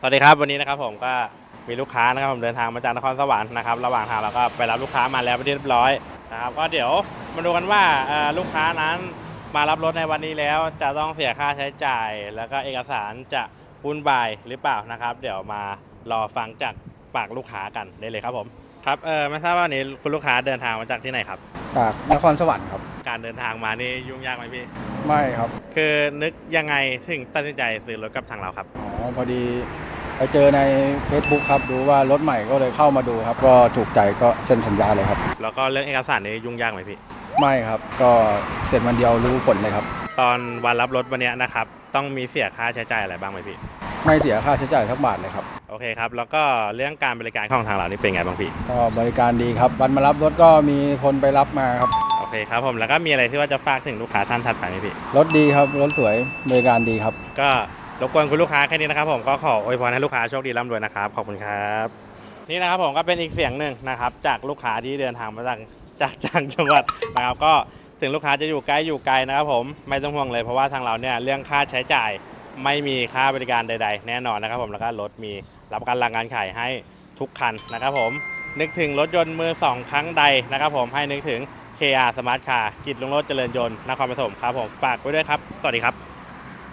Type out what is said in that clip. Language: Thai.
สวัสดีครับวันนี้นะครับผมก็มีลูกค้านะครับผมเดินทางมาจากนครสวรรค์นะครับระหว่างทางเราก็ไปรับลูกค้ามาแล้วเป็นที่เรียบร้อยนะครับก็เดี๋ยวมาดูกันว่าเอ่อลูกค้านั้นมารับรถในวันนี้แล้ว จะต้องเสียค่าใช้จ่าย แล้วก็เอกสารจะวุ่นวายหรือเปล่านะครับ เดี๋ยวมารอฟังจากปากลูกค้ากันได้เลยครับผมครับเออไม่ทราบว่าวันนี้คุณลูกค้าเดินทางมาจากที่ไหนครับจากนครสวรรค์ครับ การเดินทางมานี่ยุ่งยากไหมพี่ไม่ครับ คือนึกยังไงถึงตัดสินใจซื้อรถกับทางเราครับอ๋อพอดี ไปเจอใน Facebook ครับดูว่ารถใหม่ก็เลยเข้ามาดูครับ ก็ถูกใจก็เซ็นสัญญาเลยครับ แล้วก็เรื่องเอกสารนี่ยุ่งยากไหมพี่ ไม่ครับ ก็เสร็จวันเดียวรู้ผลเลยครับ ตอนวันรับรถวันเนี้ยนะครับ ต้องมีเสียค่าใช้จ่ายอะไรบ้างไหมพี่ ไม่เสียค่าใช้จ่ายสักบาทเลยครับ โอเคครับ แล้วก็เรื่องการบริการของทางเรานี่เป็นไงบ้างพี่ ก็บริการดีครับวันมารับรถก็มีคนไปรับมาครับ โอเคครับผม แล้วก็มีอะไรที่ว่าจะฝากถึงลูกค้าท่านถัดไปไหมพี่ รถดีครับรถสวยบริการดีครับ ก็ รบกวนคุณลูกค้าแค่นี้นะครับผมก็ขออวยพรให้ลูกค้าโชคดีร่ำรวยนะครับขอบคุณครับนี่นะครับผมก็เป็นอีกเสียงหนึ่งนะครับจากลูกค้าที่เดินทางมาจากจากต่างจังหวัดนะครับก็ถึงลูกค้าจะอยู่ใกล้อยู่ไกลนะครับผมไม่ต้องห่วงเลยเพราะว่าทางเราเนี่ยเรื่องค่าใช้จ่ายไม่มีค่าบริการใด ๆ แน่นอนนะครับผมแล้วก็รถมีรับประกันหลังการขายให้ทุกคันนะครับผมนึกถึงรถยนต์มือ2ครั้งใดนะครับผมให้นึกถึง KR Smart Car กิจลุงรถเจริญยนต์นครปฐมครับผมฝากไว้ด้วยครับ สวัสดีครับ